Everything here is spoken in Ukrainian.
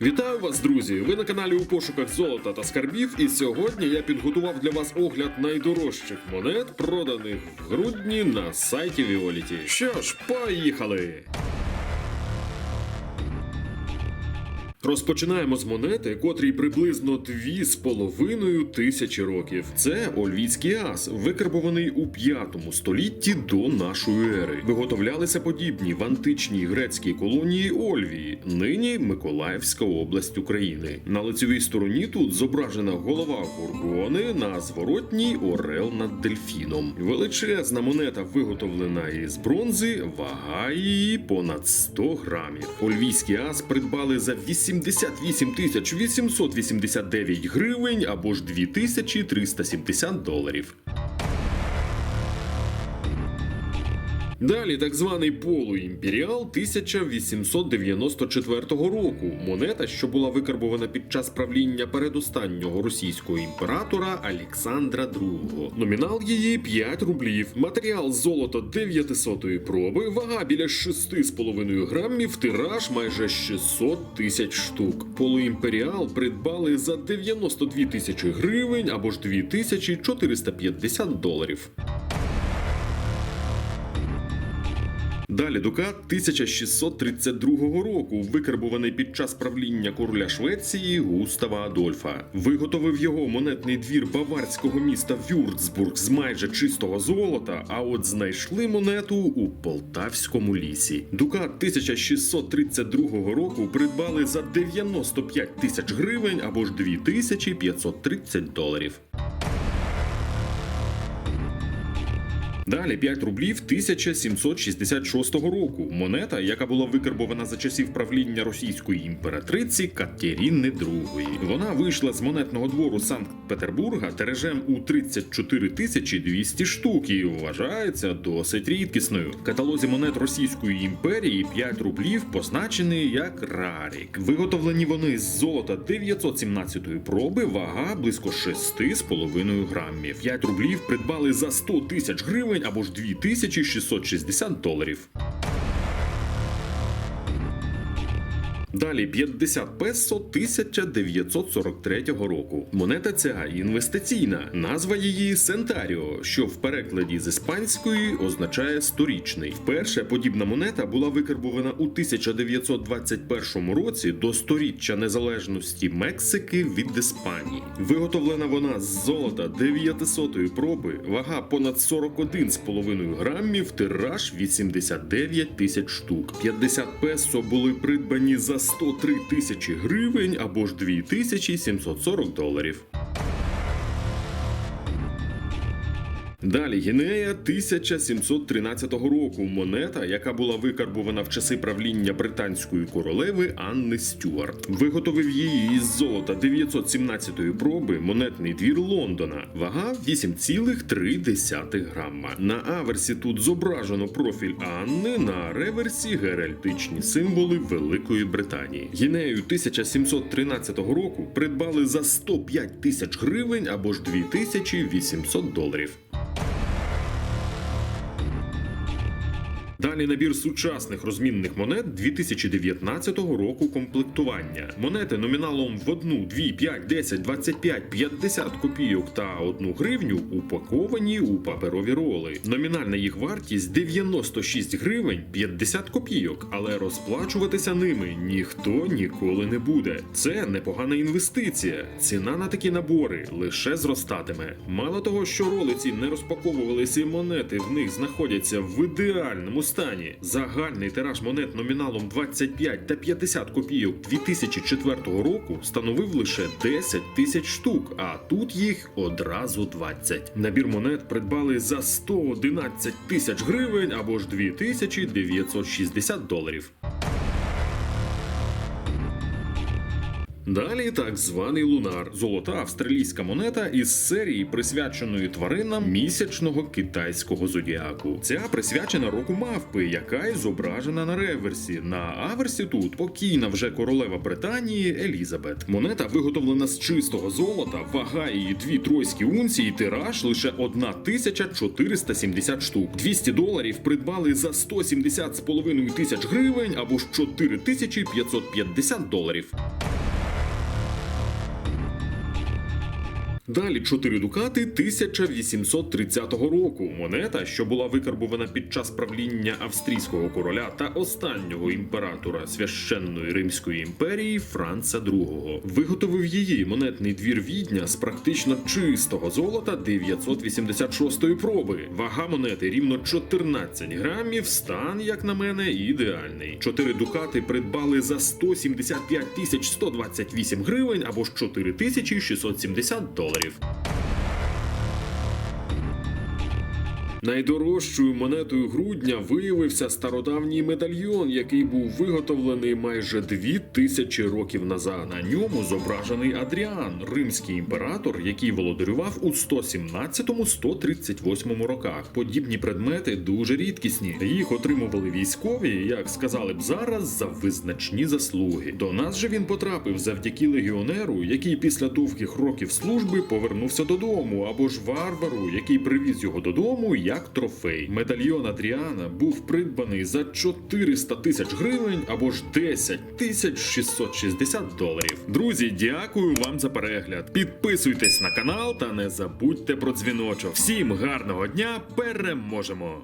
Вітаю вас, друзі! Ви на каналі у пошуках золота та скарбів. І сьогодні я підготував для вас огляд найдорожчих монет, проданих в грудні на сайті Віоліті. Що ж, поїхали! Розпочинаємо з монети, котрій приблизно 2,5 тисячі років. Це Ольвійський ас, викарбований у 5 столітті до нашої ери. Виготовлялися подібні в античній грецькій колонії Ольвії, нині Миколаївська область України. На лицевій стороні тут зображена голова горгони, на зворотній орел над дельфіном. Величезна монета виготовлена із бронзи, вага її понад 100 грамів. Ольвійський ас придбали за 88 тисяч 889 гривень або ж 2370 доларів. Далі так званий полуімперіал 1894 року. Монета, що була викарбована під час правління передостаннього російського імператора Олександра II. Номінал її 5 рублів. Матеріал золото 900 проби, вага біля 6,5 грамів, тираж майже 600 тисяч штук. Полуімперіал придбали за 92 тисячі гривень або ж 2450 доларів. Далі Дукат 1632 року, викарбуваний під час правління короля Швеції Густава Адольфа. Виготовив його монетний двір баварського міста Вюрцбург з майже чистого золота. А от знайшли монету у Полтавському лісі. Дукат 1632 року придбали за 95 тисяч гривень або ж 2530 доларів. Далі 5 рублів 1766 року. Монета, яка була викарбована за часів правління російської імператриці Катерини II. Вона вийшла з монетного двору Санкт-Петербурга тиражем у 34 тисячі 200 штук і вважається досить рідкісною. В каталозі монет Російської імперії 5 рублів позначені як рарік. Виготовлені вони з золота 917 проби, вага близько 6,5 грамів. 5 рублів придбали за 100 тисяч гривень або ж 2660 доларів. Далі 50 песо 1943 року. Монета ця інвестиційна. Назва її Сентаріо, що в перекладі з іспанської означає сторічний. Вперше подібна монета була викарбована у 1921 році до сторіччя незалежності Мексики від Іспанії. Виготовлена вона з золота 900 проби, вага понад 41,5 грамів, тираж 89 тисяч штук. 50 песо були придбані за 103 тисячі гривень або ж 2740 доларів. Далі Гінея 1713 року. Монета, яка була викарбована в часи правління британської королеви Анни Стюарт. Виготовив її із золота 917 проби монетний двір Лондона. Вага 8,3 грама. На аверсі тут зображено профіль Анни, на реверсі геральдичні символи Великої Британії. Гінею 1713 року придбали за 105 тисяч гривень або ж 2800 доларів. Далі набір сучасних розмінних монет 2019 року комплектування. Монети номіналом в 1, 2, 5, 10, 25, 50 копійок та 1 гривню упаковані у паперові роли. Номінальна їх вартість 96 гривень 50 копійок, але розплачуватися ними ніхто ніколи не буде. Це непогана інвестиція. Ціна на такі набори лише зростатиме. Мало того, що ролиці не розпаковувалися і монети в них знаходяться в ідеальному стані. Загальний тираж монет номіналом 25 та 50 копійок 2004 року становив лише 10 тисяч штук, а тут їх одразу 20. Набір монет придбали за 111 тисяч гривень або ж 2960 доларів. Далі так званий лунар, золота австралійська монета із серії, присвяченої тваринам місячного китайського зодіаку. Ця присвячена року мавпи, яка і зображена на реверсі. На аверсі тут покійна вже королева Британії Елізабет. Монета виготовлена з чистого золота, вага її дві тройські унції, тираж лише 1470 штук. 200 доларів придбали за 170 з половиною тисяч гривень або ж 4550 доларів. Далі 4 дукати 1830 року. Монета, що була викарбована під час правління австрійського короля та останнього імператора священної Римської імперії Франца II. Виготовив її монетний двір Відня з практично чистого золота 986 проби. Вага монети рівно 14 грамів. Стан, як на мене, ідеальний. 4 дукати придбали за 175 тисяч 128 гривень або ж 4670 доларів доларів. Найдорожчою монетою грудня виявився стародавній медальйон, який був виготовлений майже дві тисячі років назад. На ньому зображений Адріан, римський імператор, який володарював у 117-138 роках. Подібні предмети дуже рідкісні. Їх отримували військові, як сказали б зараз, за визначні заслуги. До нас же він потрапив завдяки легіонеру, який після довгих років служби повернувся додому, або ж варвару, який привіз його додому як трофей. Медальйон Адріана був придбаний за 400 тисяч гривень або ж 10 тисяч 660 доларів. Друзі, дякую вам за перегляд. Підписуйтесь на канал та не забудьте про дзвіночок. Всім гарного дня! Переможемо!